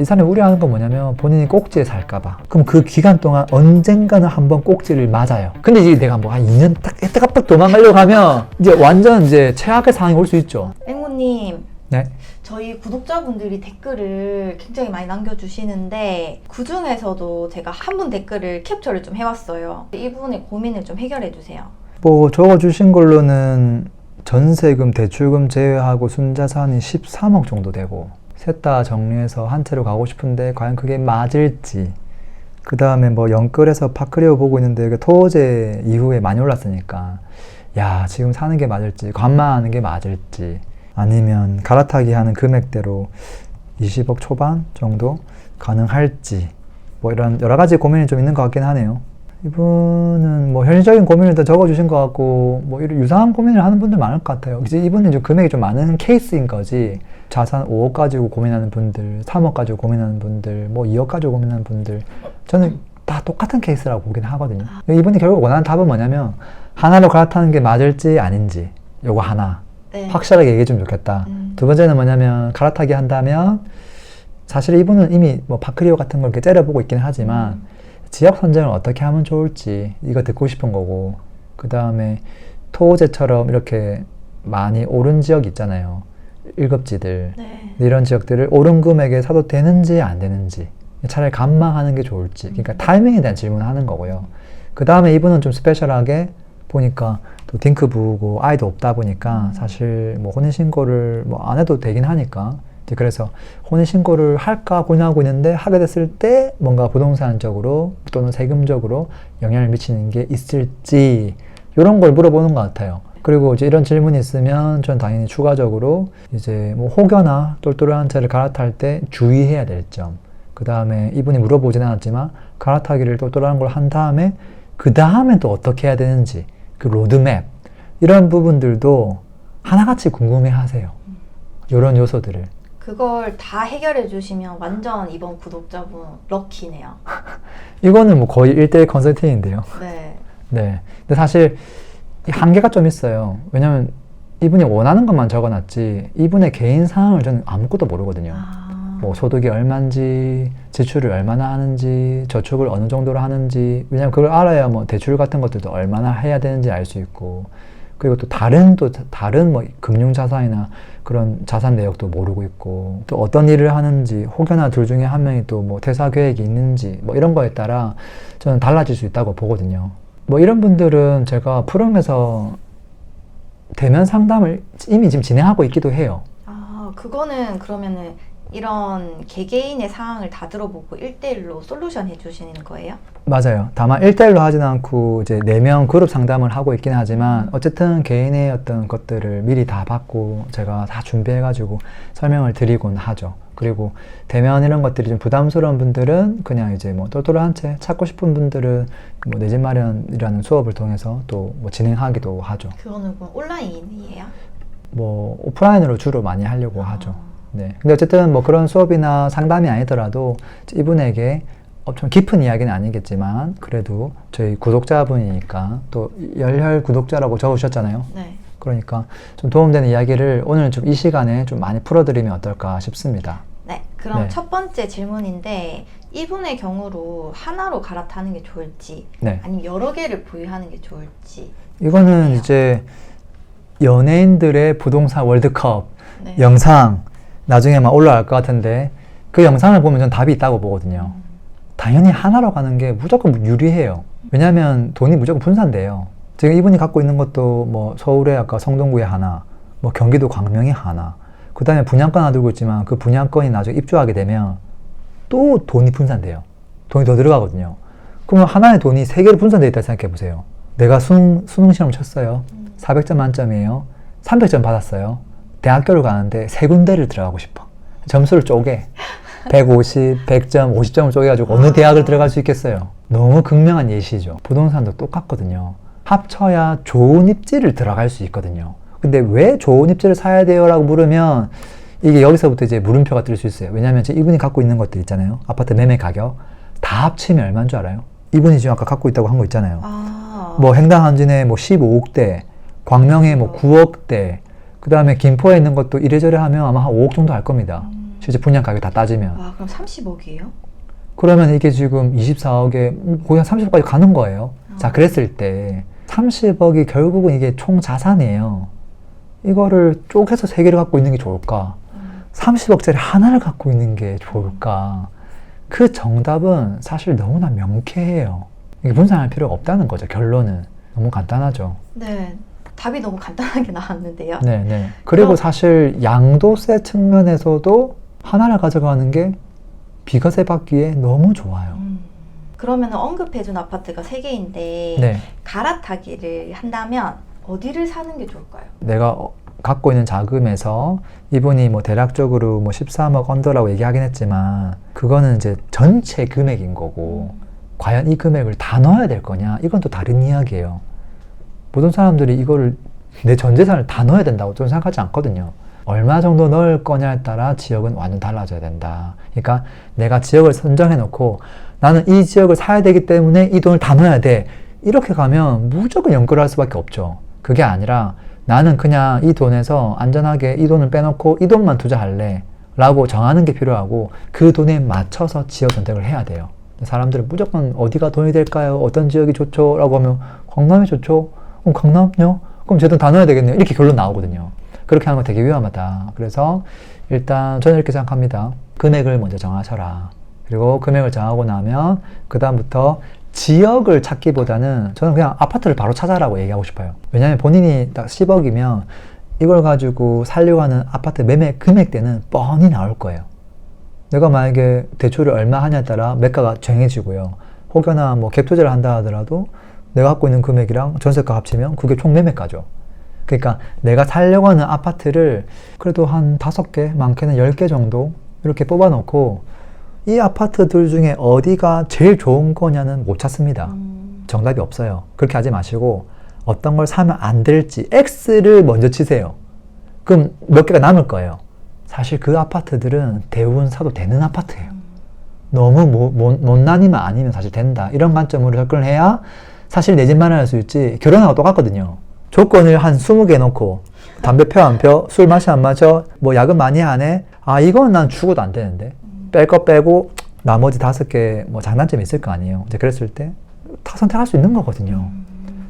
이 사람이 우려하는 건 뭐냐면 본인이 꼭지에 살까봐. 그럼 그 기간 동안 언젠가는 한번 꼭지를 맞아요. 근데 이제 내가 뭐 한 2년 딱, 따갑딱 도망가려고 하면 이제 완전 이제 최악의 상황이 올 수 있죠. 앵무님, 네. 저희 구독자분들이 댓글을 굉장히 많이 남겨주시는데 그 중에서도 제가 한 분 댓글을 캡처를 좀 해왔어요. 이분의 고민을 좀 해결해 주세요. 뭐 적어주신 걸로는 전세금, 대출금 제외하고 순자산이 13억 정도 되고 셋 다 정리해서 한 채로 가고 싶은데 과연 그게 맞을지 그 다음에 뭐 영끌에서 파크리오 보고 있는데 이게 토제 이후에 많이 올랐으니까 야 지금 사는 게 맞을지 관망하는 게 맞을지 아니면 갈아타기 하는 금액대로 20억 초반 정도 가능할지 뭐 이런 여러 가지 고민이 좀 있는 것 같긴 하네요. 이분은 뭐 현실적인 고민을 다 적어주신 것 같고 뭐 이런 유사한 고민을 하는 분들 많을 것 같아요. 이제 이분은 좀 금액이 좀 많은 케이스인 거지. 자산 5억 가지고 고민하는 분들, 3억 가지고 고민하는 분들, 뭐 2억 가지고 고민하는 분들, 저는 다 똑같은 케이스라고 보긴 하거든요. 이분이 결국 원하는 답은 뭐냐면 하나로 갈아타는 게 맞을지 아닌지 요거 하나 네. 확실하게 얘기해 주면 좋겠다. 음. 두 번째는 뭐냐면 갈아타기 한다면 사실 이분은 이미 뭐 바크리오 같은 걸 이렇게 째려보고 있긴 하지만 음. 지역 선정을 어떻게 하면 좋을지 이거 듣고 싶은 거고 그 다음에 토호제처럼 이렇게 많이 오른 지역 있잖아요. 일급지들 네. 이런 지역들을 오른 금액에 사도 되는지 안 되는지 차라리 감망하는 게 좋을지 그러니까 타이밍에 대한 질문을 하는 거고요. 그 다음에 이분은 좀 스페셜하게 보니까 또 딩크 부고 아이도 없다 보니까 사실 뭐 혼인 신고를 뭐 안 해도 되긴 하니까 그래서 혼인 신고를 할까 고민하고 있는데 하게 됐을 때 뭔가 부동산적으로 또는 세금적으로 영향을 미치는 게 있을지 이런 걸 물어보는 것 같아요. 그리고 이제 이런 질문이 있으면 전 당연히 추가적으로 이제 뭐 혹여나 똘똘한 채를 갈아탈 때 주의해야 될 점. 그 다음에 이분이 물어보진 않았지만 갈아타기를 똘똘한 걸 한 다음에 그 다음에 또 어떻게 해야 되는지 그 로드맵 이런 부분들도 하나같이 궁금해 하세요. 이런 요소들을. 그걸 다 해결해 주시면 완전 이번 구독자분 럭키네요. 이거는 뭐 거의 1대1 컨설팅인데요. 네. 네. 근데 사실 이 한계가 좀 있어요. 왜냐면 이분이 원하는 것만 적어놨지 이분의 개인 상황을 저는 아무것도 모르거든요. 아, 뭐 소득이 얼마인지, 지출을 얼마나 하는지, 저축을 어느 정도로 하는지, 왜냐면 그걸 알아야 뭐 대출 같은 것들도 얼마나 해야 되는지 알 수 있고, 그리고 또 다른 또 다른 뭐 금융 자산이나 그런 자산 내역도 모르고 있고, 또 어떤 일을 하는지, 혹여나 둘 중에 한 명이 또 뭐 퇴사 계획이 있는지, 뭐 이런 거에 따라 저는 달라질 수 있다고 보거든요. 뭐 이런 분들은 제가 프롬에서 대면 상담을 이미 지금 진행하고 있기도 해요. 아, 그거는 그러면은 이런 개개인의 상황을 다 들어보고 1대1로 솔루션 해 주시는 거예요? 맞아요. 다만 1대1로 하진 않고 이제 4명 그룹 상담을 하고 있긴 하지만 어쨌든 개인의 어떤 것들을 미리 다 받고 제가 다 준비해가지고 설명을 드리곤 하죠. 그리고 대면 이런 것들이 좀 부담스러운 분들은 그냥 이제 뭐 똘똘한 채 찾고 싶은 분들은 뭐 내 집 마련이라는 수업을 통해서 또 뭐 진행하기도 하죠. 그거는 그럼 온라인이에요? 뭐 오프라인으로 주로 많이 하려고 하죠. 아. 네. 근데 어쨌든 뭐 그런 수업이나 상담이 아니더라도 이분에게 엄청 깊은 이야기는 아니겠지만 그래도 저희 구독자분이니까 또 열혈 구독자라고 적으셨잖아요. 네. 그러니까 좀 도움되는 이야기를 오늘 좀 이 시간에 좀 많이 풀어드리면 어떨까 싶습니다. 네. 그럼 네. 첫 번째 질문인데 이분의 경우로 하나로 갈아타는 게 좋을지 네. 아니면 여러 개를 보유하는 게 좋을지. 이거는 네. 이제 연예인들의 부동산 월드컵 네. 영상 나중에 막 올라갈 것 같은데 그 영상을 보면 전 답이 있다고 보거든요. 당연히 하나로 가는 게 무조건 유리해요. 왜냐하면 돈이 무조건 분산돼요. 지금 이분이 갖고 있는 것도 뭐 서울에 아까 성동구에 하나, 뭐 경기도 광명에 하나, 그 다음에 분양권 하나 들고 있지만 그 분양권이 나중에 입주하게 되면 또 돈이 분산돼요. 돈이 더 들어가거든요. 그러면 하나의 돈이 세 개로 분산돼 있다 생각해 보세요. 내가 수능, 수능 시험 쳤어요. 400점 만점이에요. 300점 받았어요. 대학교를 가는데 세 군데를 들어가고 싶어. 점수를 쪼개. 150, 100점, 50점을 쪼개가지고 어느 대학을 들어갈 수 있겠어요? 너무 극명한 예시죠. 부동산도 똑같거든요. 합쳐야 좋은 입지를 들어갈 수 있거든요. 근데 왜 좋은 입지를 사야 돼요? 라고 물으면 이게 여기서부터 이제 물음표가 뜰 수 있어요. 왜냐면 지금 이분이 갖고 있는 것들 있잖아요. 아파트 매매 가격. 다 합치면 얼마인 줄 알아요? 이분이 지금 아까 갖고 있다고 한 거 있잖아요. 아. 뭐 행당 한진에 뭐 15억대, 광명에 뭐 9억대, 그 다음에 김포에 있는 것도 이래저래 하면 아마 한 5억 정도 할 겁니다. 음. 실제 분양 가격 다 따지면. 와 그럼 30억이에요? 그러면 이게 지금 24억에 거의 한 30억까지 가는 거예요. 자, 어. 그랬을 때 30억이 결국은 이게 총 자산이에요. 이거를 쪼개서 세 개를 갖고 있는 게 좋을까? 음. 30억짜리 하나를 갖고 있는 게 좋을까? 그 정답은 사실 너무나 명쾌해요. 이게 분산할 필요가 없다는 거죠. 결론은 너무 간단하죠. 네 답이 너무 간단하게 나왔는데요. 네, 네. 그리고 그럼- 사실 양도세 측면에서도 하나를 가져가는 게 비과세 받기에 너무 좋아요. 음. 그러면 언급해준 아파트가 세 개인데 네. 갈아타기를 한다면 어디를 사는 게 좋을까요? 내가 어- 갖고 있는 자금에서 이분이 뭐 대략적으로 뭐 13억 언더라고 얘기하긴 했지만 그거는 이제 전체 금액인 거고 과연 이 금액을 다 넣어야 될 거냐 이건 또 다른 이야기예요. 모든 사람들이 이거를 내 전 재산을 다 넣어야 된다고 저는 생각하지 않거든요. 얼마 정도 넣을 거냐에 따라 지역은 완전 달라져야 된다. 그러니까 내가 지역을 선정해 놓고 나는 이 지역을 사야 되기 때문에 이 돈을 다 넣어야 돼. 이렇게 가면 무조건 연끌할 수밖에 없죠. 그게 아니라 나는 그냥 이 돈에서 안전하게 이 돈을 빼놓고 이 돈만 투자할래. 라고 정하는 게 필요하고 그 돈에 맞춰서 지역 선택을 해야 돼요. 사람들은 무조건 어디가 돈이 될까요? 어떤 지역이 좋죠? 라고 하면 강남이 좋죠? 그럼 강남요? 그럼 제돈다 넣어야 되겠네요. 이렇게 결론 나오거든요. 그렇게 하는 건 되게 위험하다. 그래서 일단 저는 이렇게 생각합니다. 금액을 먼저 정하셔라. 그리고 금액을 정하고 나면 그다음부터 지역을 찾기보다는 저는 그냥 아파트를 바로 찾아라고 얘기하고 싶어요. 왜냐하면 본인이 딱 10억이면 이걸 가지고 살려고 하는 아파트 매매 금액대는 뻔히 나올 거예요. 내가 만약에 대출을 얼마 하냐에 따라 매가가 정해지고요. 혹여나 뭐 갭 투자를 한다 하더라도 내가 갖고 있는 금액이랑 전세가 합치면 그게 총 매매가죠. 그러니까 내가 살려고 하는 아파트를 그래도 한 다섯 개, 많게는 열 개 정도 이렇게 뽑아놓고 이 아파트들 중에 어디가 제일 좋은 거냐는 못 찾습니다. 음. 정답이 없어요. 그렇게 하지 마시고 어떤 걸 사면 안 될지 X를 먼저 치세요. 그럼 몇 개가 남을 거예요. 사실 그 아파트들은 대부분 사도 되는 아파트예요. 너무 못, 못, 못난이만 아니면 사실 된다. 이런 관점으로 접근을 해야 사실 내집 마련할 수 있지. 결혼하고 똑같거든요. 조건을 한 20개 놓고 담배 펴 안 펴? 술 마셔 안 마셔? 뭐 야근 많이 안 해? 아 이건 난 죽어도 안 되는데. 뺄 거 빼고 나머지 다섯 개 뭐 장단점이 있을 거 아니에요. 이제 그랬을 때 다 선택할 수 있는 거거든요.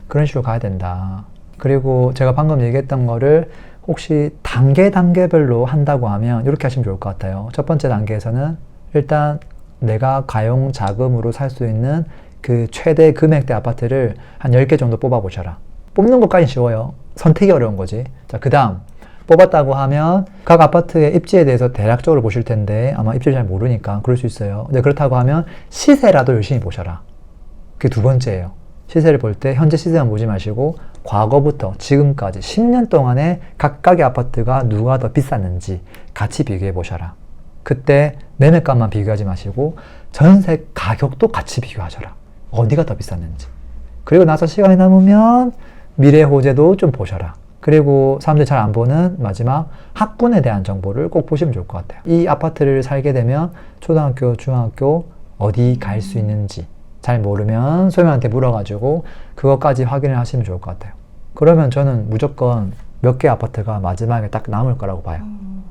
그런 식으로 가야 된다. 그리고 제가 방금 얘기했던 거를 혹시 단계 단계별로 한다고 하면 이렇게 하시면 좋을 것 같아요. 첫 번째 단계에서는 일단 내가 가용 자금으로 살 수 있는 그 최대 금액대 아파트를 한 10개 정도 뽑아 보셔라. 뽑는 것까지 쉬워요. 선택이 어려운 거지. 자, 그 다음. 뽑았다고 하면 각 아파트의 입지에 대해서 대략적으로 보실 텐데 아마 입지를 잘 모르니까 그럴 수 있어요. 근데 그렇다고 하면 시세라도 열심히 보셔라. 그게 두 번째예요. 시세를 볼 때 현재 시세만 보지 마시고 과거부터 지금까지 10년 동안에 각각의 아파트가 누가 더 비쌌는지 같이 비교해 보셔라. 그때 매매가만 비교하지 마시고 전세 가격도 같이 비교하셔라. 어디가 더 비쌌는지. 그리고 나서 시간이 남으면 미래 호재도 좀 보셔라. 그리고 사람들이 잘 안 보는 마지막 학군에 대한 정보를 꼭 보시면 좋을 것 같아요. 이 아파트를 살게 되면 초등학교, 중학교 어디 갈 수 있는지 잘 모르면 소영한테 물어가지고 그것까지 확인을 하시면 좋을 것 같아요. 그러면 저는 무조건 몇 개 아파트가 마지막에 딱 남을 거라고 봐요. 음.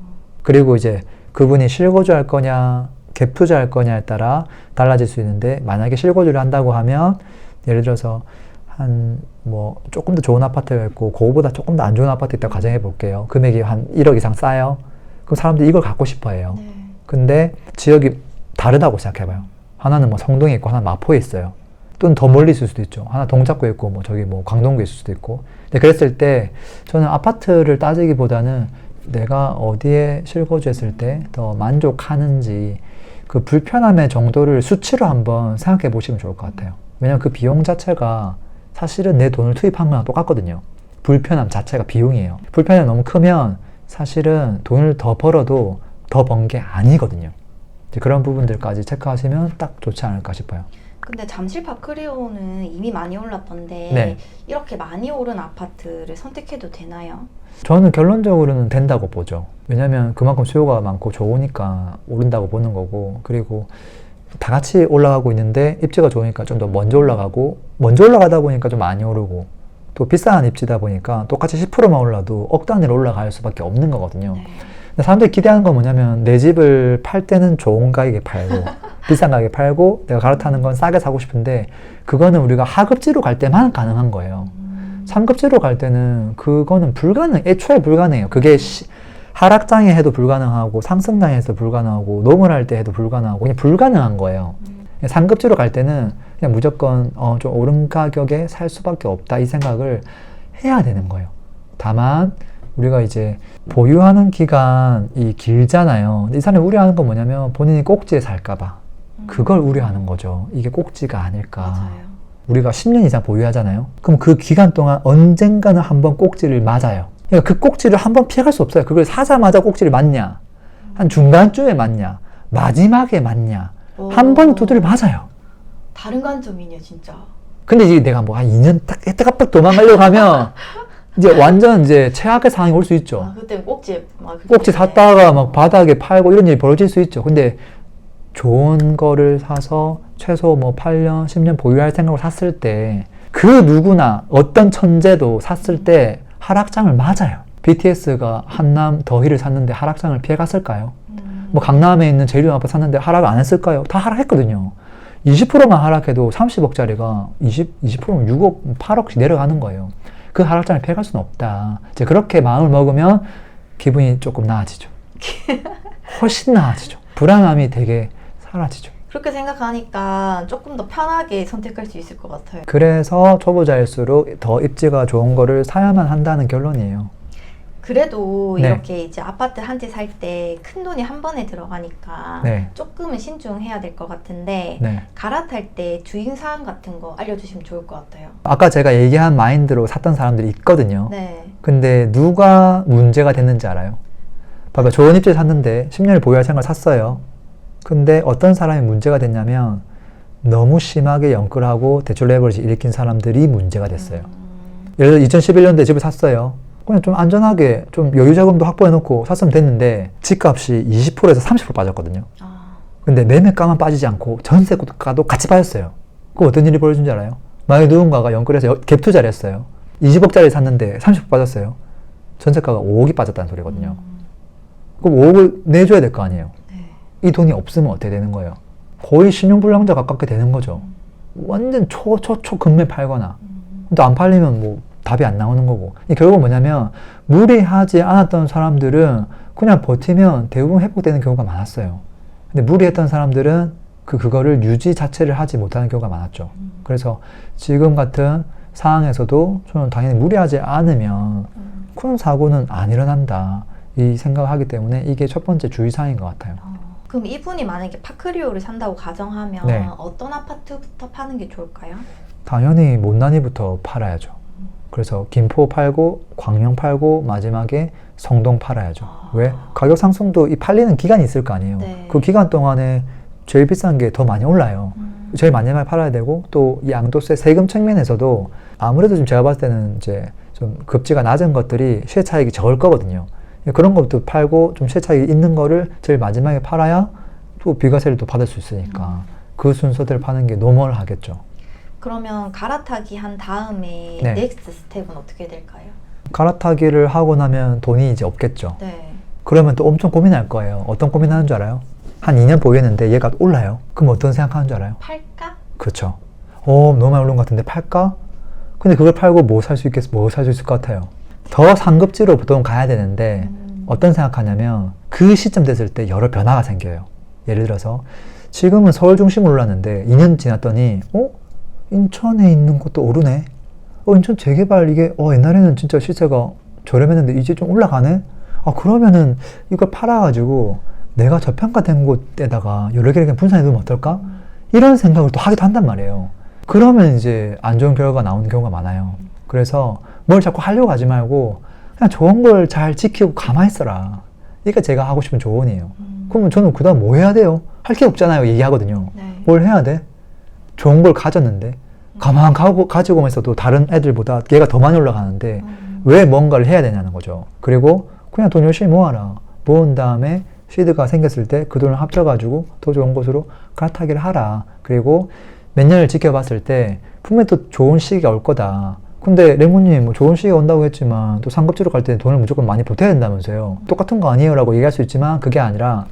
그리고 이제 그분이 실거주 할 거냐, 갭 투자할 거냐에 따라 달라질 수 있는데 만약에 실거주를 한다고 하면 예를 들어서 한 뭐 조금 더 좋은 아파트가 있고 그거보다 조금 더 안 좋은 아파트 있다고 가정해 볼게요. 금액이 한 1억 이상 싸요. 그럼 사람들이 이걸 갖고 싶어 해요. 네. 근데 지역이 다르다고 생각해 봐요. 하나는 뭐 성동에 있고 하나 는 마포에 있어요. 또는 더 멀리 있을 수도 있죠. 하나 동작구에 있고 뭐 저기 뭐 강동구에 있을 수도 있고. 근데 그랬을 때 저는 아파트를 따지기보다는 내가 어디에 실거주했을 때 더 만족하는지 그 불편함의 정도를 수치로 한번 생각해 보시면 좋을 것 같아요. 왜냐면 그 비용 자체가 사실은 내 돈을 투입한 거랑 똑같거든요. 불편함 자체가 비용이에요. 불편함이 너무 크면 사실은 돈을 더 벌어도 더 번 게 아니거든요. 그런 부분들까지 체크하시면 딱 좋지 않을까 싶어요. 근데 잠실파 크리오는 이미 많이 올랐던데 네. 이렇게 많이 오른 아파트를 선택해도 되나요? 저는 결론적으로는 된다고 보죠. 왜냐면 그만큼 수요가 많고 좋으니까 오른다고 보는 거고, 그리고 다 같이 올라가고 있는데 입지가 좋으니까 좀 더 먼저 올라가고, 먼저 올라가다 보니까 좀 많이 오르고, 또 비싼 입지다 보니까 똑같이 10%만 올라도 억 단위로 올라갈 수밖에 없는 거거든요. 네. 근데 사람들이 기대하는 건 뭐냐면 내 집을 팔 때는 좋은 가격에 팔고 비싼 가격에 팔고 내가 갈아타는 건 싸게 사고 싶은데 그거는 우리가 하급지로 갈 때만 가능한 거예요. 상급지로 갈 때는 그거는 불가능, 애초에 불가능해요. 그게 시- 하락장에 해도 불가능하고 상승장에 해도 불가능하고 노멀할 때 해도 불가능하고 그냥 불가능한 거예요. 상급지로 갈 때는 그냥 무조건 어, 좀 오른 가격에 살 수밖에 없다 이 생각을 해야 되는 거예요. 다만 우리가 이제 보유하는 기간이 길잖아요. 이 사람이 우려하는 건 뭐냐면 본인이 꼭지에 살까봐 그걸 우려하는 거죠. 이게 꼭지가 아닐까. 맞아요. 우리가 10년 이상 보유하잖아요. 그럼 그 기간 동안 언젠가는 한번 꼭지를 맞아요. 그러니까 그 꼭지를 한번 피할 수 없어요. 그걸 사자마자 꼭지를 맞냐? 한 중간쯤에 맞냐? 마지막에 맞냐? 한 번 두드려 맞아요. 다른 관점이네요, 진짜. 근데 이제 내가 뭐 한 2년 딱 떼갑딱 도망가려고 하면 이제 완전 이제 최악의 상황이 올 수 있죠. 아, 그때 꼭지 막 그렇게 꼭지 샀다가 막 바닥에 팔고 이런 일이 벌어질 수 있죠. 근데 좋은 거를 사서 최소 뭐 8년, 10년 보유할 생각으로 샀을 때 그 누구나 어떤 천재도 샀을 때 하락장을 맞아요. BTS가 한남 더히를 샀는데 하락장을 피해 갔을까요? 음. 뭐 강남에 있는 제일용 아파트 샀는데 하락 안 했을까요? 다 하락했거든요. 20%만 하락해도 30억짜리가 20, 20%면 6억, 8억씩 내려가는 거예요. 그 하락장을 피해갈 수는 없다. 이제 그렇게 마음을 먹으면 기분이 조금 나아지죠. 훨씬 나아지죠. 불안함이 되게 사라지죠. 그렇게 생각하니까 조금 더 편하게 선택할 수 있을 것 같아요. 그래서 초보자일수록 더 입지가 좋은 거를 사야만 한다는 결론이에요. 그래도 네. 이렇게 이제 아파트 한 채 살 때 큰 돈이 한 번에 들어가니까 네. 조금은 신중해야 될 것 같은데 네. 갈아탈 때 주의사항 같은 거 알려주시면 좋을 것 같아요. 아까 제가 얘기한 마인드로 샀던 사람들이 있거든요. 네. 근데 누가 문제가 됐는지 알아요? 봐봐, 좋은 입지 샀는데 10년을 보유할 생각을 샀어요. 근데 어떤 사람이 문제가 됐냐면 너무 심하게 연끌하고 대출 레버리지 일으킨 사람들이 문제가 됐어요. 음, 예를 들어 2011년도에 집을 샀어요. 그냥 좀 안전하게 좀 여유 자금도 확보해 놓고 샀으면 됐는데 집값이 20%에서 30% 빠졌거든요. 아, 근데 매매가만 빠지지 않고 전세가도 같이 빠졌어요. 그럼 어떤 일이 벌어진 줄 알아요? 만약에 누군가가 연끌해서 여- 갭 투자를 했어요. 20억짜리 샀는데 30% 빠졌어요. 전세가가 5억이 빠졌다는 소리거든요. 음, 그럼 5억을 내줘야 될 거 아니에요. 네. 이 돈이 없으면 어떻게 되는 거예요? 거의 신용불량자 가깝게 되는 거죠. 완전 초, 초, 초 금매 팔거나. 음, 또안 팔리면 뭐 답이 안 나오는 거고. 이 결국은 뭐냐면 무리하지 않았던 사람들은 그냥 버티면 대부분 회복되는 경우가 많았어요. 근데 무리했던 사람들은 그, 그거를 유지 자체를 하지 못하는 경우가 많았죠. 음, 그래서 지금 같은 상황에서도 저는 당연히 무리하지 않으면 음. 큰 사고는 안 일어난다. 이 생각을 하기 때문에 이게 첫 번째 주의사항인 것 같아요. 어, 그럼 이분이 만약에 파크리오를 산다고 가정하면 네. 어떤 아파트부터 파는 게 좋을까요? 당연히 못난이부터 팔아야죠. 그래서 김포 팔고 광명 팔고 마지막에 성동 팔아야죠. 아. 왜? 가격 상승도 이 팔리는 기간이 있을 거 아니에요. 네. 그 기간 동안에 제일 비싼 게 더 많이 올라요. 음, 제일 마지막에 팔아야 되고 또이 양도세 세금 측면에서도 아무래도 좀 제가 봤을 때는 이제 좀 급지가 낮은 것들이 시세 차익이 적을 거거든요. 그런 것도 팔고 좀 시세 차익이 있는 거를 제일 마지막에 팔아야 또 비과세를 또 받을 수 있으니까 그 순서대로 파는 게 노멀하겠죠. 그러면 갈아타기 한 다음에 네. 넥스트 스텝은 어떻게 될까요? 갈아타기를 하고 나면 돈이 이제 없겠죠. 네. 그러면 또 엄청 고민할 거예요. 어떤 고민하는 줄 알아요? 한 2년 보유했는데 얘가 올라요. 그럼 어떤 생각하는 줄 알아요? 팔까? 그렇죠. 어, 너무 많이 오른 것 같은데 팔까? 근데 그걸 팔고 뭐 살 수 있겠어? 뭐 살 수 있을 것 같아요? 더 상급지로 보통 가야 되는데 음, 어떤 생각하냐면 그 시점 됐을 때 여러 변화가 생겨요. 예를 들어서 지금은 서울 중심으로 올랐는데 2년 지났더니 어? 인천에 있는 곳도 오르네. 어, 인천 재개발 이게 어, 옛날에는 진짜 시세가 저렴했는데 이제 좀 올라가네. 아, 그러면은 이걸 팔아 가지고 내가 저평가된 곳에다가 여러 개를 분산해 두면 어떨까? 이런 생각을 또 하기도 한단 말이에요. 그러면 이제 안 좋은 결과가 나오는 경우가 많아요. 그래서 뭘 자꾸 하려고 하지 말고 그냥 좋은 걸 잘 지키고 가만히 있어라. 이게 제가 하고 싶은 조언이에요. 음, 그러면 저는 그 다음 뭐 해야 돼요? 할 게 없잖아요. 얘기하거든요. 네. 뭘 해야 돼? 좋은 걸 가졌는데 가만 가고 가지고 오면서도 다른 애들보다 얘가 더 많이 올라가는데 음, 왜 뭔가를 해야 되냐는 거죠. 그리고 그냥 돈 열심히 모아라. 모은 다음에 시드가 생겼을 때 그 돈을 합쳐가지고 더 좋은 곳으로 갈아타기를 하라. 그리고 몇 년을 지켜봤을 때 분명히 또 좋은 시기가 올 거다. 근데 레몬님 뭐 좋은 시기가 온다고 했지만 또 상급지로 갈 때 돈을 무조건 많이 보태야 된다면서요. 똑같은 거 아니에요 라고 얘기할 수 있지만 그게 아니라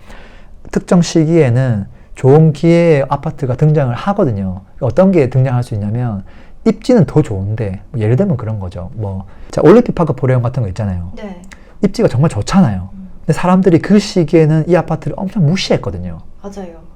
특정 시기에는 좋은 기회의 아파트가 등장을 하거든요. 어떤 게 등장할 수 있냐면 입지는 더 좋은데 뭐 예를 들면 그런 거죠. 뭐 자, 올림픽 파크 포레온 같은 거 있잖아요. 네. 입지가 정말 좋잖아요. 근데 사람들이 그 시기에는 이 아파트를 엄청 무시했거든요. 맞아요.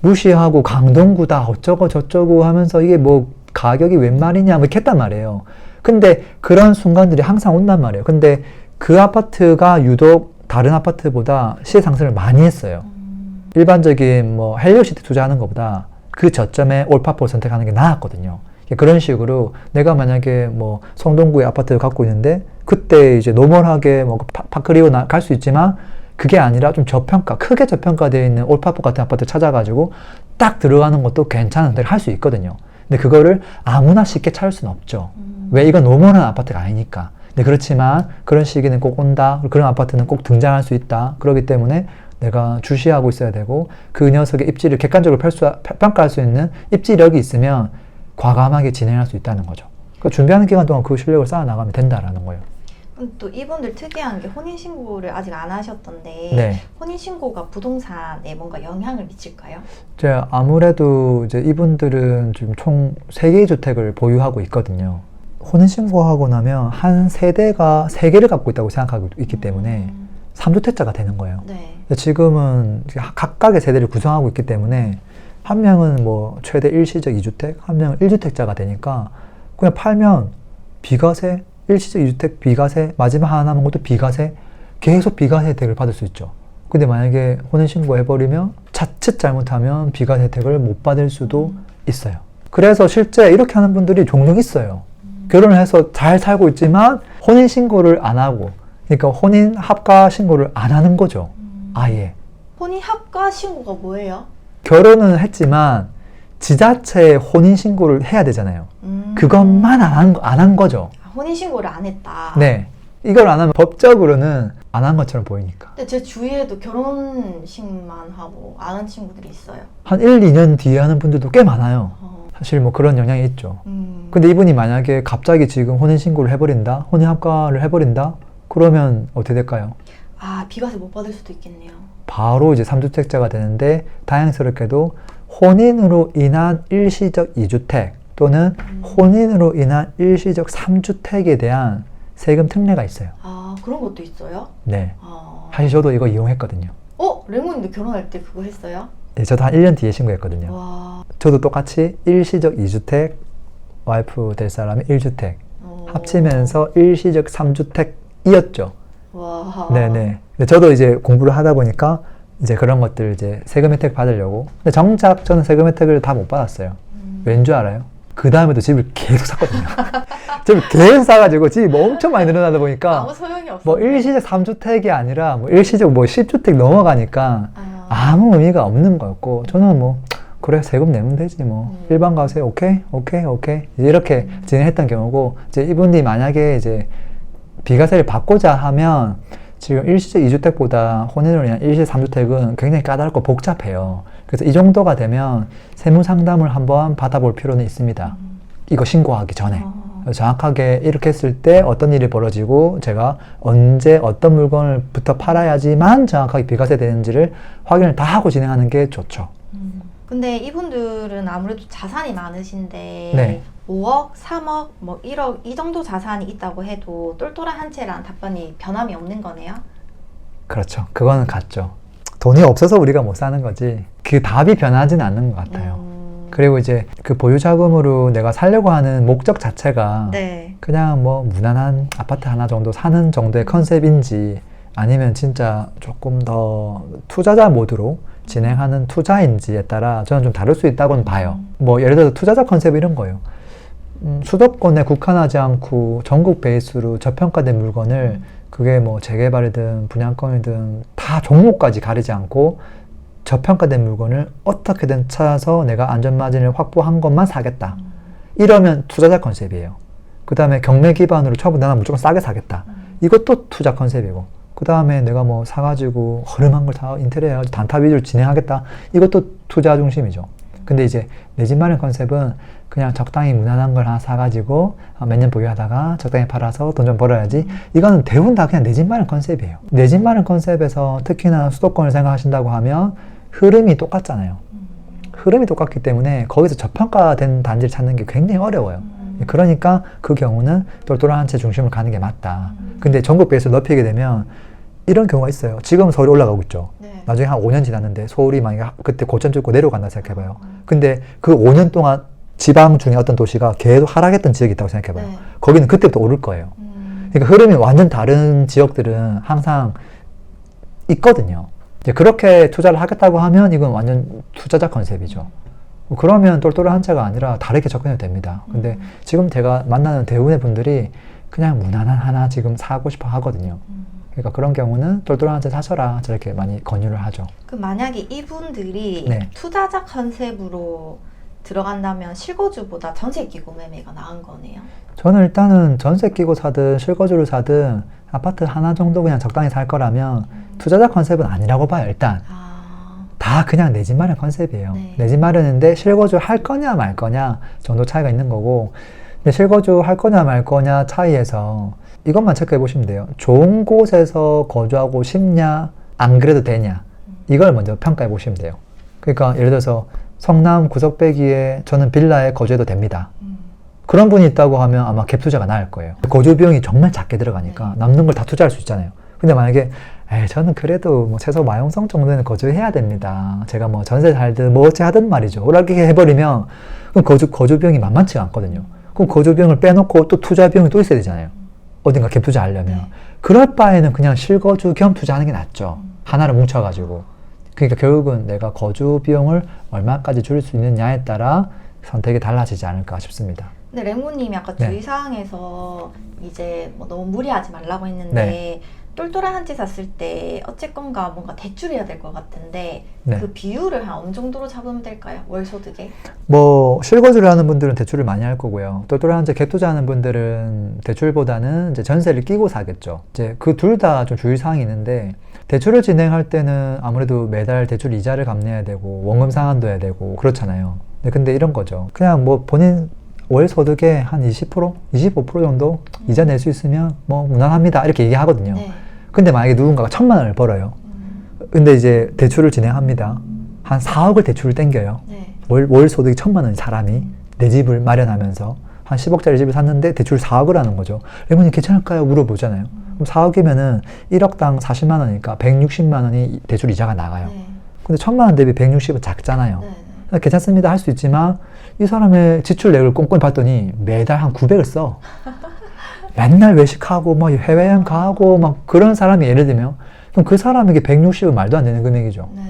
무시하고 강동구다 어쩌고 저쩌고 하면서 이게 뭐 가격이 웬 말이냐 뭐 이렇게 했단 말이에요. 근데 그런 순간들이 항상 온단 말이에요. 근데 그 아파트가 유독 다른 아파트보다 시세 상승을 많이 했어요. 음, 일반적인 뭐 헬리오시티 투자하는 것보다 그 저점에 올파포를 선택하는 게 나았거든요. 그런 식으로 내가 만약에 뭐 성동구에 아파트를 갖고 있는데 그때 이제 노멀하게 뭐 파- 파크리오 갈 수 있지만 그게 아니라 좀 저평가, 크게 저평가되어 있는 올파포 같은 아파트 찾아가지고 딱 들어가는 것도 괜찮은 데를 할수 있거든요. 근데 그거를 아무나 쉽게 찾을 수는 없죠. 음. 왜 이건 노멀한 아파트가 아니니까. 근데 그렇지만 그런 시기는 꼭 온다. 그런 아파트는 꼭 등장할 수 있다. 그렇기 때문에 내가 주시하고 있어야 되고 그 녀석의 입지를 객관적으로 펼 수, 평가할 수 있는 입지력이 있으면 과감하게 진행할 수 있다는 거죠. 그 준비하는 기간 동안 그 실력을 쌓아 나가면 된다라는 거예요. 또 이분들 특이한 게 혼인신고를 아직 안 하셨던데 네. 혼인신고가 부동산에 뭔가 영향을 미칠까요? 이제 아무래도 이제 이분들은 지금 총 3개의 주택을 보유하고 있거든요. 혼인신고하고 나면 한 세대가 3개를 갖고 있다고 생각하고 있기 때문에 음, 3주택자가 되는 거예요. 네. 지금은 각각의 세대를 구성하고 있기 때문에 한 명은 뭐 최대 일시적 2주택, 한 명은 1주택자가 되니까 그냥 팔면 비과세, 일시적 2주택 비과세, 마지막 하나 남은 것도 비과세, 계속 비과세 혜택을 받을 수 있죠. 근데 만약에 혼인신고 해버리면 자칫 잘못하면 비과세 혜택을 못 받을 수도 있어요. 그래서 실제 이렇게 하는 분들이 종종 있어요. 결혼을 해서 잘 살고 있지만 혼인신고를 안 하고, 그러니까 혼인 합가 신고를 안 하는 거죠. 음. 아예. 혼인 합가 신고가 뭐예요? 결혼은 했지만 지자체에 혼인 신고를 해야 되잖아요. 음. 그것만 안 한 거죠. 아, 혼인 신고를 안 했다. 네. 이걸 안 하면 법적으로는 안 한 것처럼 보이니까. 근데 제 주위에도 결혼식만 하고 안 한 친구들이 있어요. 한 1, 2년 뒤에 하는 분들도 꽤 많아요. 어. 사실 뭐 그런 영향이 있죠. 음. 근데 이분이 만약에 갑자기 지금 혼인 신고를 해버린다? 혼인 합가를 해버린다? 그러면 어떻게 될까요? 아 비과세 못 받을 수도 있겠네요. 바로 이제 3주택자가 되는데 다행스럽게도 혼인으로 인한 일시적 2주택 또는 음. 혼인으로 인한 일시적 3주택에 대한 세금 특례가 있어요. 아 그런 것도 있어요? 네. 아. 사실 저도 이거 이용했거든요. 어 레몬님도 결혼할 때 그거 했어요? 네, 저도 한 1년 뒤에 신고했거든요. 와. 저도 똑같이 일시적 2주택, 와이프 될 사람이 1주택, 어. 합치면서 일시적 3주택이었죠. 와. 네네. 근데 저도 이제 공부를 하다 보니까 이제 그런 것들 이제 세금 혜택 받으려고. 근데 정작 저는 세금 혜택을 다 못 받았어요. 음. 왠줄 알아요? 그 다음에도 집을 계속 샀거든요. 집을 계속 사가지고 집이 뭐 엄청 많이 늘어나다 보니까 아무 소용이 없어. 뭐 일시적 3주택이 아니라 뭐 일시적 뭐 10주택 넘어가니까 아. 아무 의미가 없는 거였고 저는 뭐 그래 세금 내면 되지 뭐 음. 일반 가세 오케이 오케이 오케이 이렇게 진행했던 경우고 이제 이분이 만약에 이제 비과세를 받고자 하면 지금 일시적 2주택보다 혼인으로 인한 일시 3주택은 굉장히 까다롭고 복잡해요. 그래서 이 정도가 되면 세무 상담을 한번 받아볼 필요는 있습니다. 음. 이거 신고하기 전에. 어. 그래서 정확하게 이렇게 했을 때 어떤 일이 벌어지고 제가 언제 어떤 물건을 부터 팔아야지만 정확하게 비과세 되는지를 확인을 다 하고 진행하는 게 좋죠. 음. 근데 이분들은 아무래도 자산이 많으신데 네. 5억, 3억, 뭐 1억 이 정도 자산이 있다고 해도 똘똘한 한 채란 답변이 변함이 없는 거네요. 그렇죠. 그거는 같죠. 돈이 없어서 우리가 못 사는 거지. 그 답이 변하지는 않는 것 같아요. 음. 그리고 이제 그 보유 자금으로 내가 살려고 하는 목적 자체가 네. 그냥 뭐 무난한 아파트 하나 정도 사는 정도의 컨셉인지 아니면 진짜 조금 더 투자자 모드로 진행하는 투자인지에 따라 저는 좀 다를 수 있다고는 봐요. 뭐 예를 들어서 투자자 컨셉 이런 거예요. 음, 수도권에 국한하지 않고 전국 베이스로 저평가된 물건을 그게 뭐 재개발이든 분양권이든 다 종목까지 가리지 않고 저평가된 물건을 어떻게든 찾아서 내가 안전마진을 확보한 것만 사겠다. 이러면 투자자 컨셉이에요. 그 다음에 경매 기반으로 처음부터 나는 무조건 싸게 사겠다. 이것도 투자 컨셉이고. 그 다음에 내가 뭐 사가지고 허름한 걸 다 인테리어 단타 위주로 진행하겠다. 이것도 투자 중심이죠. 근데 이제 내 집 마련 컨셉은 그냥 적당히 무난한 걸 하나 사가지고 몇 년 보유하다가 적당히 팔아서 돈 좀 벌어야지. 이거는 대부분 다 그냥 내 집 마련 컨셉이에요. 내 집 마련 컨셉에서 특히나 수도권을 생각하신다고 하면 흐름이 똑같잖아요. 흐름이 똑같기 때문에 거기서 저평가된 단지를 찾는 게 굉장히 어려워요. 그러니까 그 경우는 똘똘한 한채 중심을 가는 게 맞다. 근데 전국 베이스를 높이게 되면 이런 경우가 있어요. 지금 서울이 올라가고 있죠. 네. 나중에 한 5년 지났는데 서울이 만약에 그때 고점 찍고 내려간다 생각해봐요. 근데 그 5년 동안 지방 중에 어떤 도시가 계속 하락했던 지역이 있다고 생각해봐요. 네. 거기는 그때부터 오를 거예요. 음. 그러니까 흐름이 완전 다른 지역들은 항상 있거든요. 이제 그렇게 투자를 하겠다고 하면 이건 완전 투자자 컨셉이죠. 뭐 그러면 똘똘한 한 채가 아니라 다르게 접근해도 됩니다. 근데 음. 지금 제가 만나는 대부분의 분들이 그냥 무난한 하나 지금 사고 싶어 하거든요. 음. 그러니까 그런 경우는 똘똘한 한채 사셔라 저렇게 많이 권유를 하죠. 그 만약에 이분들이 네. 투자자 컨셉으로 들어간다면 실거주보다 전세 끼고 매매가 나은 거네요. 저는 일단은 전세 끼고 사든 실거주를 사든 아파트 하나 정도 그냥 적당히 살 거라면 투자자 컨셉은 아니라고 봐요. 일단 아, 다 그냥 내 집 마련 컨셉이에요. 네. 내 집 마련인데 실거주 할 거냐 말 거냐 정도 차이가 있는 거고 근데 실거주 할 거냐 말 거냐 차이에서 이것만 체크해 보시면 돼요. 좋은 곳에서 거주하고 싶냐 안 그래도 되냐 이걸 먼저 평가해 보시면 돼요. 그러니까 예를 들어서 성남 구석배기에 저는 빌라에 거주해도 됩니다. 음. 그런 분이 있다고 하면 아마 갭 투자가 나을 거예요. 거주 비용이 정말 작게 들어가니까 남는 걸 다 투자할 수 있잖아요. 근데 만약에 에이, 저는 그래도 뭐 최소 마용성 정도는 거주해야 됩니다. 제가 뭐 전세 살든 뭐 어찌 하든 말이죠. 오락기게 해버리면 그럼 거주 거주 비용이 만만치가 않거든요. 그럼 거주 비용을 빼놓고 또 투자 비용이 또 있어야 되잖아요. 어딘가 갭 투자하려면 네. 그럴 바에는 그냥 실거주 겸 투자하는 게 낫죠. 하나를 뭉쳐가지고. 그러니까 결국은 내가 거주 비용을 얼마까지 줄일 수 있느냐에 따라 선택이 달라지지 않을까 싶습니다. 근데 레모님이 아까 네. 주의사항에서 이제 뭐 너무 무리하지 말라고 했는데 네. 똘똘한 한채 샀을 때 어쨌건가 뭔가 대출해야 될 것 같은데 네. 그 비율을 한 어느 정도로 잡으면 될까요? 월 소득에? 뭐 실거주를 하는 분들은 대출을 많이 할 거고요. 똘똘한 이제 갭 투자하는 분들은 대출보다는 이제 전세를 끼고 사겠죠. 이제 그 둘 다 좀 주의 사항이 있는데 대출을 진행할 때는 아무래도 매달 대출 이자를 갚내야 되고 원금 상환도 해야 되고 그렇잖아요. 네, 근데 이런 거죠. 그냥 뭐 본인 월 소득의 한 20%, 25% 정도 이자 낼 수 있으면 뭐 무난합니다. 이렇게 얘기하거든요. 네. 근데 만약에 누군가가 천만 원을 벌어요. 음, 근데 이제 대출을 진행합니다. 한 4억을 대출을 땡겨요. 네. 월, 월 소득이 천만 원인 사람이 내 집을 마련하면서 한 10억짜리 집을 샀는데 대출 4억을 하는 거죠. 레몬이 괜찮을까요? 물어보잖아요. 그럼 4억이면은 1억당 40만 원이니까 160만 원이 대출 이자가 나가요. 네. 근데 천만 원 대비 160은 작잖아요. 네. 아, 괜찮습니다. 할 수 있지만 이 사람의 지출 내역을 꼼꼼히 봤더니 매달 한 900을 써. 맨날 외식하고 뭐 해외여행 가고 막 그런 사람이 예를 들면 그럼 그 사람에게 160은 말도 안 되는 금액이죠. 네.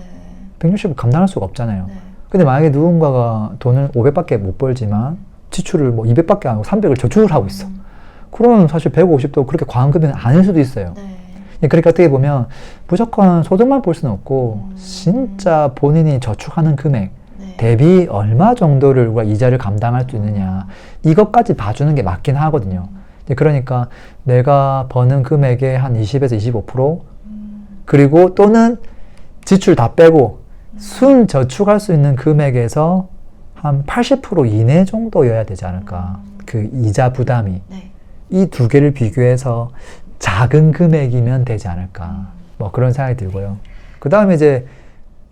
160을 감당할 수가 없잖아요. 네. 근데 만약에 누군가가 돈을 500밖에 못 벌지만 지출을 뭐 200밖에 안 하고 300을 저축을 하고 있어. 음, 그러면 사실 150도 그렇게 과한 금액은 아닐 수도 있어요. 네. 그러니까 어떻게 보면 무조건 소득만 볼 수는 없고 음. 진짜 본인이 저축하는 금액 네. 대비 얼마 정도를 우리가 이자를 감당할 수 있느냐 이것까지 봐주는 게 맞긴 하거든요. 이제 그러니까 내가 버는 금액의 한 20에서 25% 음, 그리고 또는 지출 다 빼고 순 저축할 수 있는 금액에서 한 80% 이내 정도여야 되지 않을까. 그 이자 부담이 네. 이두 개를 비교해서 작은 금액이면 되지 않을까. 뭐 그런 생각이 들고요. 그 다음에 이제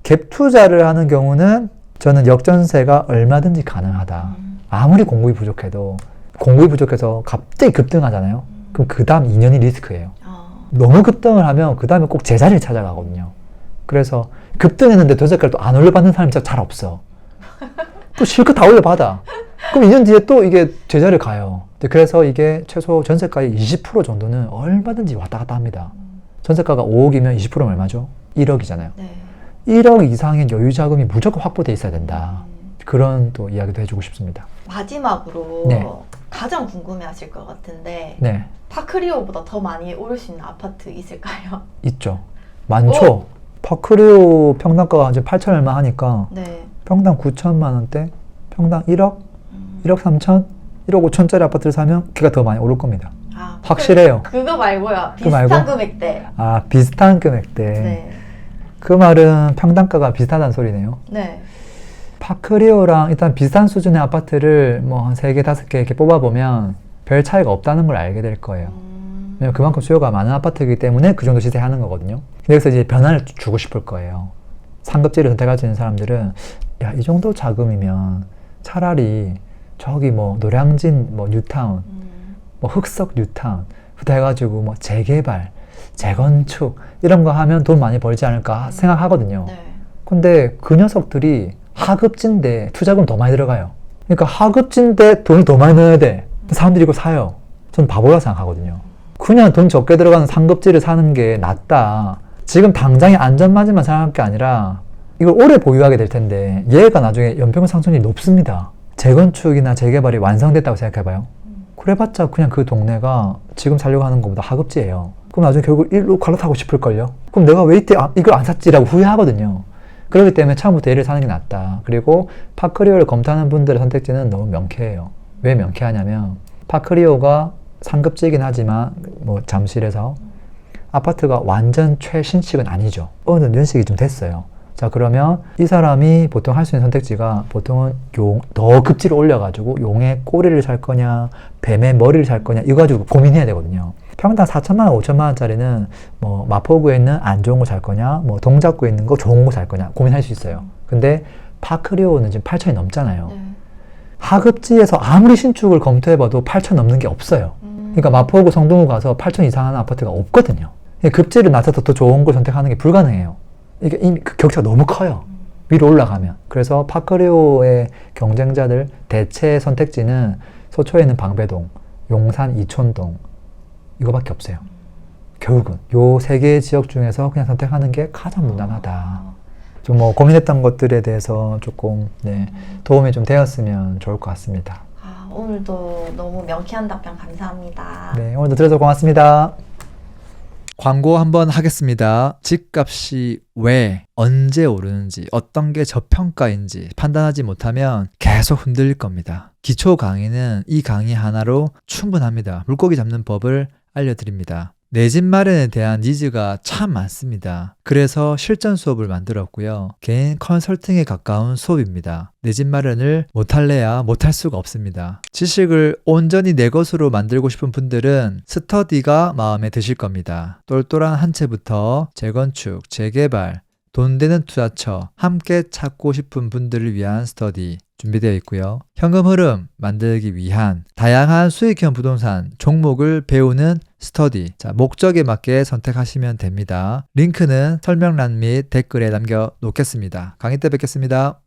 갭 투자를 하는 경우는 저는 역전세가 얼마든지 가능하다. 음, 아무리 공급이 부족해도 공급이 부족해서 갑자기 급등하잖아요. 그럼 그 다음 2년이 리스크예요. 어, 너무 급등을 하면 그 다음에 꼭 제자리를 찾아가거든요. 그래서 급등했는데 전세가를 또안 올려받는 사람이 진짜 잘 없어. 또 실컷 다 올려받아. 그럼 2년 뒤에 또 이게 제자리를 가요. 그래서 이게 최소 전세가의 20% 정도는 얼마든지 왔다 갔다 합니다. 전세가가 5억이면 20%면 얼마죠? 1억이잖아요. 네. 1억 이상의 여유 자금이 무조건 확보돼 있어야 된다. 음, 그런 또 이야기도 해주고 싶습니다. 마지막으로 네. 가장 궁금해하실 것 같은데 네, 파크리오보다 더 많이 오를 수 있는 아파트 있을까요? 있죠. 많죠. 파크리오 평당가가 이제 8천 얼마 하니까 네. 평당 9천만 원대, 평당 1억, 음, 1억 3천, 1억 5천짜리 아파트를 사면 걔가 더 많이 오를 겁니다. 아, 확실해요. 그, 그거 말고요. 비슷한 말고? 금액대. 아, 비슷한 금액대. 네. 그 말은 평당가가 비슷하다는 소리네요. 네. 파크리오랑 일단 비슷한 수준의 아파트를 뭐한세 개, 다섯 개 이렇게 뽑아보면 별 차이가 없다는 걸 알게 될 거예요. 음. 왜냐면 그만큼 수요가 많은 아파트이기 때문에 그 정도 시세 하는 거거든요. 그래서 이제 변화를 주- 주고 싶을 거예요. 상급지를 선택할 수 있는 사람들은 야, 이 정도 자금이면 차라리 저기 뭐 노량진 뭐 뉴타운, 음. 뭐 흑석 뉴타운 부터 해가지고 뭐 재개발, 재건축 이런 거 하면 돈 많이 벌지 않을까 생각하거든요. 네. 근데 그 녀석들이 하급진데 투자금 더 많이 들어가요. 그러니까 하급진데 돈을 더 많이 넣어야 돼. 사람들이 이거 사요. 전 바보라 생각하거든요. 그냥 돈 적게 들어가는 상급지를 사는 게 낫다. 지금 당장의 안전마진만 생각할 게 아니라 이걸 오래 보유하게 될 텐데 얘가 나중에 연평균 상승률이 높습니다. 재건축이나 재개발이 완성됐다고 생각해봐요. 음. 그래봤자 그냥 그 동네가 지금 살려고 하는 것보다 하급지예요. 그럼 나중에 결국 일로 갈아타고 싶을걸요? 그럼 내가 왜 이때 아- 이걸 안 샀지라고 후회하거든요. 그렇기 때문에 처음부터 얘를 사는 게 낫다. 그리고 파크리오를 검토하는 분들의 선택지는 너무 명쾌해요. 왜 명쾌하냐면 파크리오가 상급지긴 하지만 뭐 잠실에서 아파트가 완전 최신식은 아니죠. 어느 연식이 좀 됐어요. 자 그러면 이 사람이 보통 할 수 있는 선택지가 보통은 용, 더 급지를 올려가지고 용의 꼬리를 살 거냐 뱀의 머리를 살 거냐 이거 가지고 고민해야 되거든요. 평당 4천만 원, 5천만 원짜리는 뭐 마포구에 있는 안 좋은 거 살 거냐 뭐 동작구에 있는 거 좋은 거 살 거냐 고민할 수 있어요. 근데 파크리오는 지금 8천이 넘잖아요. 네. 하급지에서 아무리 신축을 검토해봐도 8천 넘는 게 없어요. 음. 그러니까 마포구 성동구 가서 8천 이상 하는 아파트가 없거든요. 급지를 낮춰서 더 좋은 걸 선택하는 게 불가능해요. 이게 이미 그 격차가 너무 커요. 위로 올라가면. 그래서 파크리오의 경쟁자들 대체 선택지는 소초에 있는 방배동, 용산 이촌동 이거밖에 없어요. 결국은 요 세 개의 지역 중에서 그냥 선택하는 게 가장 무난하다. 좀 뭐 고민했던 것들에 대해서 조금 네, 도움이 좀 되었으면 좋을 것 같습니다. 아, 오늘도 너무 명쾌한 답변 감사합니다. 네, 오늘도 들어서 고맙습니다. 광고 한번 하겠습니다. 집값이 왜, 언제 오르는지, 어떤 게 저평가인지 판단하지 못하면 계속 흔들릴 겁니다. 기초 강의는 이 강의 하나로 충분합니다. 물고기 잡는 법을 알려드립니다. 내 집 마련에 대한 니즈가 참 많습니다. 그래서 실전 수업을 만들었고요. 개인 컨설팅에 가까운 수업입니다. 내 집 마련을 못할래야 못할 수가 없습니다. 지식을 온전히 내 것으로 만들고 싶은 분들은 스터디가 마음에 드실 겁니다. 똘똘한 한 채부터 재건축, 재개발, 돈 되는 투자처 함께 찾고 싶은 분들을 위한 스터디 준비되어 있고요. 현금 흐름 만들기 위한 다양한 수익형 부동산 종목을 배우는 스터디. 자, 목적에 맞게 선택하시면 됩니다. 링크는 설명란 및 댓글에 남겨 놓겠습니다. 강의 때 뵙겠습니다.